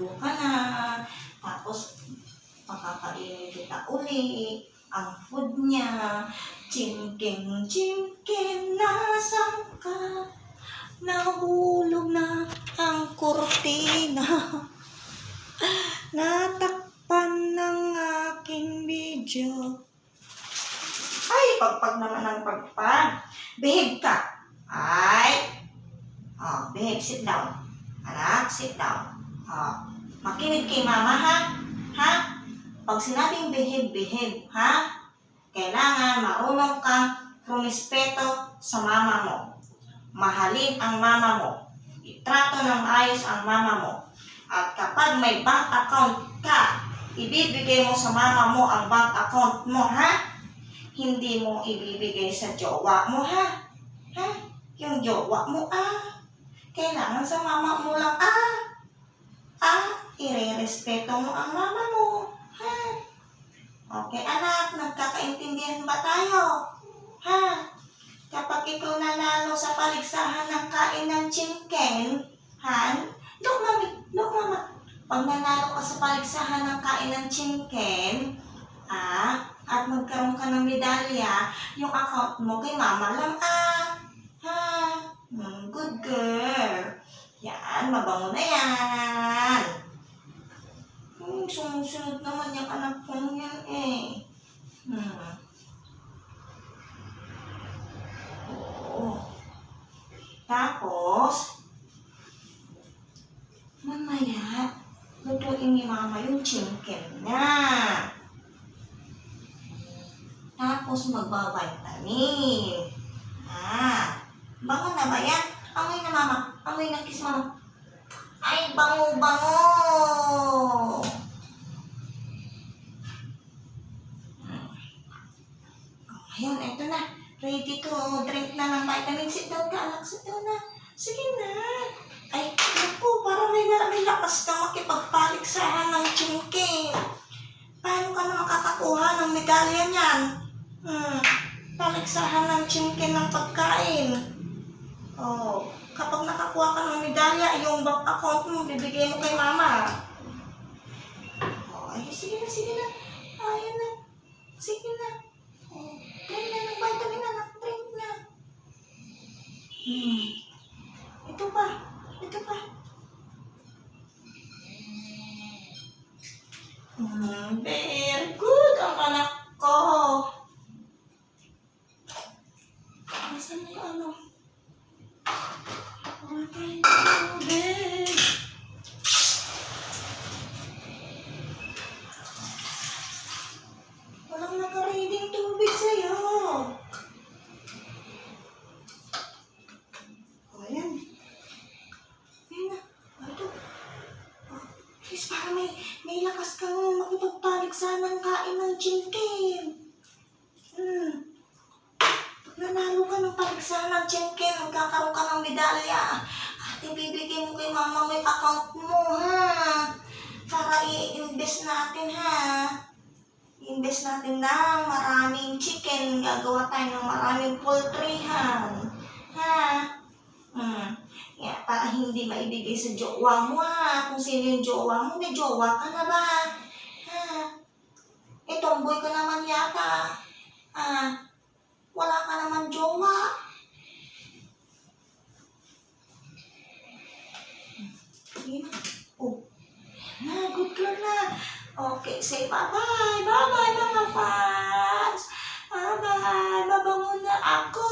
maliligo ka na. Tapos, makakainin kita uli. Ang food niya, chimking, chimking, nasan ka? Nahulog na ang kurtina. Natakpan ng aking video. Ay, pagpag naman ang pagpag. Behave ka. Ay. Oh, behave, sit down. Anak, sit down. Oh, makinig kay mama, ha? Ha? Pag sinabing behave, behave, ha? Kailangan marunong kang rumispeto sa mama mo. Mahalin ang mama mo. Itrato ng ayos ang mama mo. At kapag may bank account ka, ibibigay mo sa mama mo ang bank account mo, ha? Hindi mo ibibigay sa jowa mo, ha? Ha? Yung jowa mo, ah. Kailangan sa mama mo lang, ah. Ire-respeto mo ang mama mo, ha? Okay, anak, nagkakaintindihan ba tayo? Ha? Kapag ikaw nanalo sa paligsahan ng kain ng chimken, han? Look, mami, look, mama. Pag nanalo ka sa paligsahan ng kain ng chimken, ah, at magkaroon ka ng medalya, yung account mo kay mama lang, ah. Ha? Hmm, good girl. Yan, mabango na yan. Sumusunod naman yung anak ko yan eh. Hmm. Tapos, mamaya, lutuin ni mama yung chicken na. Tapos magbabitamin. Ah, bango na ba yan? Amoy na mama. Amoy na kiss mama. Ay, bango-bango. Hmm. Ayun, eto na. Ready to drink na ng vitamin. Sit down ka, anak. Sit na. Sige na. Ay, naku, para may maraming lakas ka makipagpaligsahan ng chingking. Paano ka na makakakuha ng medalya niyan? Hmm, paligsahan ng chingking ng pagkain. Oh, kapag nakakuha ka ng medalya, yung bank account mo, bibigay mo kay mama. Oh, ay, sige na, sige na. Ayan na. Sige na. Oh, drink na ng vitamin, anak. Drink na. Hmm. Ito pa. Ito pa. Hmm, very good ang anak ko. Nasaan na yung ano? Okay, tubig. Walang nakareading tubig sa'yo. O, ayan. Ayan na. Ito. Please, para may, may lakas kang makipagpaligsahan ng kain ng chicken. Hmm. Pag nanalo ka ng paligsahan ng chicken, magkakaroon ka ng medalya. At ibibigay mo kay mama mo yung account mo, ha? Para i-invest natin, ha? I-invest natin ng maraming chicken. Gagawa tayo ng maraming poultryhan. Ha? Hmm. Kaya para hindi maibigay sa jowa mo ha. Kung sino yung jowa mo, may jowa ka na ba? Ah, ha? Eh, tomboy ka naman yata. Ha? Wala ka naman jowa. Yun. Oh. Na, good girl na. Okay, say bye-bye. Bye-bye, mga fans. Bye-bye. Mabango na ako.